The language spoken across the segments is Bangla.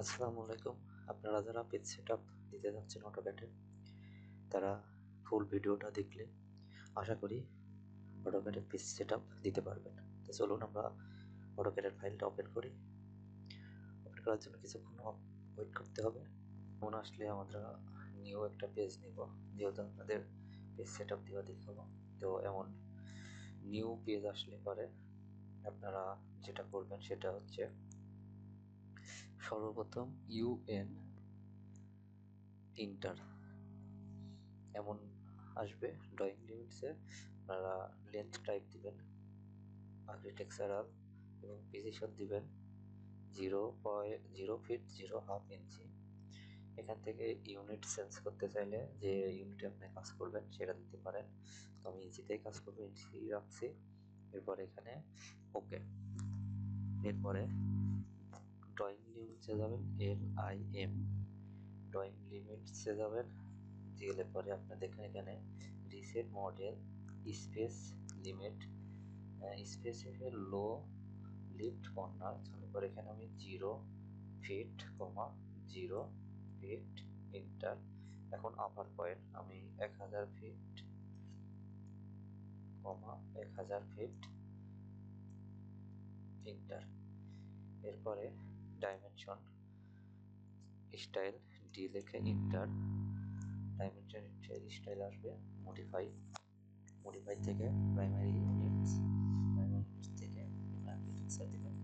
আসসালামু আলাইকুম। আপনারা যারা পেজ সেট আপ দিতে যাচ্ছেন অটোক্যাটে তারা ফুল ভিডিওটা দেখলে আশা করি অটোক্যাটের পেজ সেট আপ দিতে পারবেন। তো চলুন আমরা অটোক্যাটের ফাইলটা ওপেন করি। ওপেন করার জন্য কিছুক্ষণ ওয়েট করতে হবে। মনে আসলে আমরা নিউ একটা পেজ নিব। যেহেতু আপনাদের পেজ সেট আপ দেওয়া দেখাবো, তো এমন নিউ পেজ আসলে পরে আপনারা যেটা করবেন সেটা হচ্ছে সর্বপ্রথম ইউএন ইন্টার এমন আসবে ড্রয়িং লিমিটসে। আপনারা লেন্থ টাইপ দিবেন, আর্কিটেকচারাল এবং প্রিসিশন দিবেন zero point, zero feet, zero half inch. এখান থেকে ইউনিট চেঞ্জ করতে চাইলে যে ইউনিটে আপনি কাজ করবেন সেটা দিতে পারেন। তো আমি ইঞ্চিতেই কাজ করব ইঞ্চি রাখছি। এরপর এখানে ওকে। এরপরে লিমিটসে যাবেন এল আই এম ড্রয়িং লিমিটসে যাবেন। গেলে পরে আপনার দেখেন এখানে reset model space limit space low left corner তারপর এখানে আমি zero feet comma zero feet enter এখন আপার পয়েন্ট আমি এক হাজার ফিট কমা এক হাজার ফিট ইন্টার এরপরে ডাইমেনশন স্টাইল ডি লেখে ইন্টার ডাইমেনশন স্টাইল আসবে মডিফাই মডিফাই থেকে প্রাইমারি ইউনিটস প্রাইমারি ইউনিটস থেকে আর্কিটেকচার দেবেন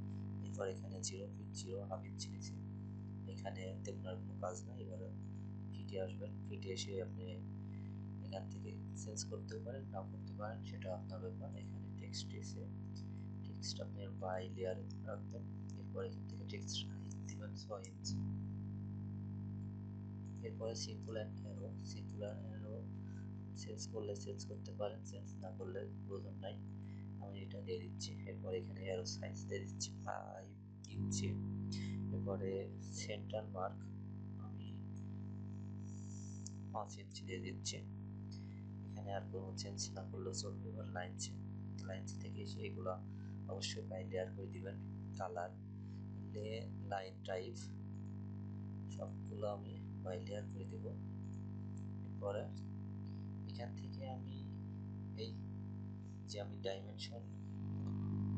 এরপর এখানে zero feet zero half inch এখানে দেখুন কোনো কাজ নাই, এবার ফিটে আসবেন ফিটে এসে আপনি এখান থেকে চেঞ্জ করতেও পারেন না করতে পারেন, সেটা আপনার ব্যাপার। এখানে টেক্সট এসে টেক্সট আপনি বাই লেয়ার রাখবেন। থেকে টেক্সট হাইট দিবেন ছয় ইঞ্চি এরপরে simple and arrow simple arrow change করলে চেঞ্জ করতে পারেন চেঞ্জ না করলে প্রয়োজন নাই। আমি এটা দিয়ে দিচ্ছি, এরপর এখানে অ্যারো সাইজ দিয়ে দিচ্ছি ফাইভ ইঞ্চি এরপরে সেন্টার মার্ক আমি পাঁচ ইঞ্চি দিয়ে দিচ্ছি। এখানে আর কোনো চেঞ্জ না করলেও চলবে, এবার লাইন লাইন থেকে এসে এগুলো অবশ্যই বাই লেয়ার করে দিবেন। কালার লে লাইন টাইপ সবগুলো আমি বাই লেয়ার করে দেব। এরপরে এখান থেকে আমি এই যে আমি ডাইমেনশন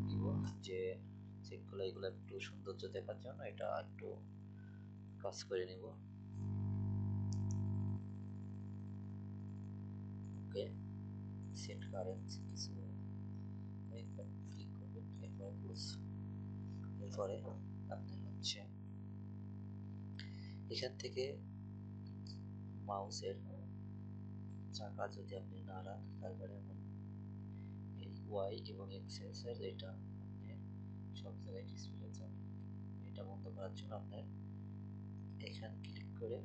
দিব, যে যেগুলো এগুলো একটু সৌন্দর্য দেখার জন্য এটা একটু কাজ করে নিব। ওকে সেট কারেন্ট কিছু ক্লিক করবেন, এরপরে এরপরে আপনার হচ্ছে। এখান থেকে মাউসের চাকা যদি আপনি নাড়ান তারপরে এই ওয়াই এবং এক্সেসের এটা আপনি সব জায়গায় ডিসপ্লে যাবে এটা বন্ধ করার জন্য আপনার এখানে ক্লিক করে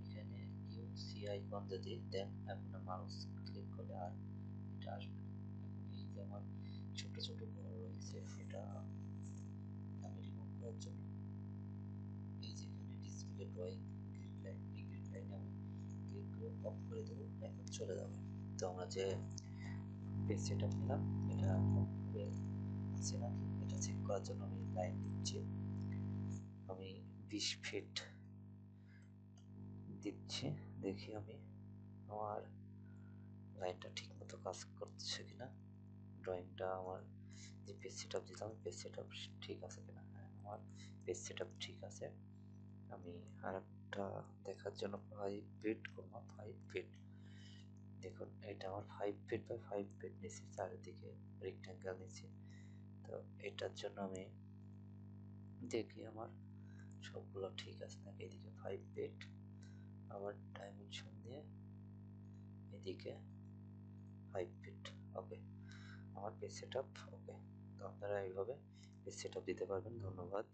এখানে ইউ সি আইকন যদি দেন এখন মাউস ক্লিক করলে আর এটা আসবে এখন এই যে আমার ছোট ছোট ঘর রয়েছে রিমুভ করার এই যেখানে ডিসপ্লে ড্রয়িং গ্রিড লাইন এই গ্রিড লাইনে আমি করে অফ করে দেবো, এখন চলে যাবে। তো আমরা যে পেজ সেট নিলাম, এটা অফ আছে নাকি এটা চেক করার জন্য আমি লাইন দিচ্ছি। আমি বিশ ফিট দিচ্ছি, দেখি আমি আমার লাইনটা ঠিক মতো কাজ করছে কিনা। ড্রয়িংটা আমার যে পেজ সেট আপ দিতাম পেজ সেট আপ ঠিক আছে কিনা? হ্যাঁ আমার পেজ সেটআপ ঠিক আছে। আমি আর একটা দেখার জন্য five feet comma five feet দেখুন, এটা আমার five feet by five feet নিচ্ছি চারিদিকে রেক্ট্যাঙ্গেল নিচ্ছি তো এটার জন্য আমি দেখি আমার সবগুলো ঠিক আছে নাকি? এদিকে ফাইভ ফিট আবার ডাইমেনশন দিয়ে এদিকে ফাইভ ফিট ওকে আমার পেজ সেট ওকে তো আপনারা এইভাবে সেট দিতে পারবেন ধন্যবাদ।